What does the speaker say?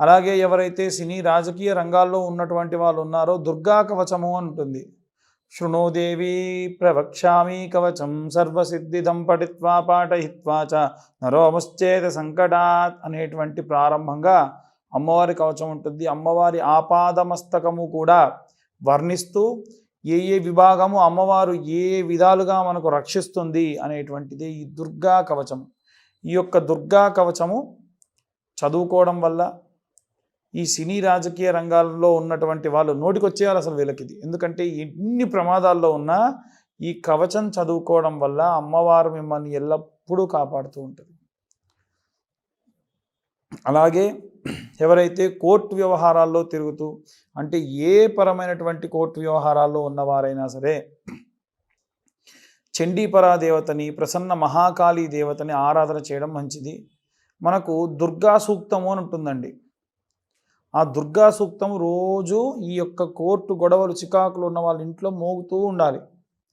అలాగే ఎవరైతే సినీ రాజకీయ రంగాల్లో ఉన్నటువంటి వాళ్ళు ఉన్నారో దుర్గా కవచము అని ఉంటుంది. శృణోదేవి ప్రవక్ష్యామి కవచం సర్వసిద్ధిదం పఠిత్వా పాఠయిత్వా చ నరోముశ్చేత సంకటాత్ అనేటువంటి ప్రారంభంగా అమ్మవారి కవచం ఉంటుంది. అమ్మవారి ఆపాదమస్తకము కూడా వర్ణిస్తూ ఏ ఏ విభాగము అమ్మవారు ఏ ఏ విధాలుగా మనకు రక్షిస్తుంది అనేటువంటిది ఈ దుర్గా కవచం. ఈ యొక్క దుర్గా కవచము చదువుకోవడం వల్ల ఈ సినీ రాజకీయ రంగాల్లో ఉన్నటువంటి వాళ్ళు నోటికొచ్చేయాలి అసలు వీళ్ళకి ఎందుకంటే ఎన్ని ప్రమాదాల్లో ఉన్నా ఈ కవచం చదువుకోవడం వల్ల అమ్మవారు మిమ్మల్ని ఎల్లప్పుడూ కాపాడుతూ ఉంటుంది. అలాగే ఎవరైతే కోర్టు వ్యవహారాల్లో తిరుగుతూ అంటే ఏ పరమైనటువంటి కోర్టు వ్యవహారాల్లో ఉన్నవారైనా సరే చండీపరా దేవతని ప్రసన్న మహాకాళీ దేవతని ఆరాధన చేయడం మంచిది. మనకు దుర్గా సూక్తము అని ఉంటుందండి. ఆ దుర్గా సూక్తం రోజు ఈ యొక్క కోర్టు గొడవలు చికాకులు ఉన్న వాళ్ళ ఇంట్లో మోగుతూ ఉండాలి.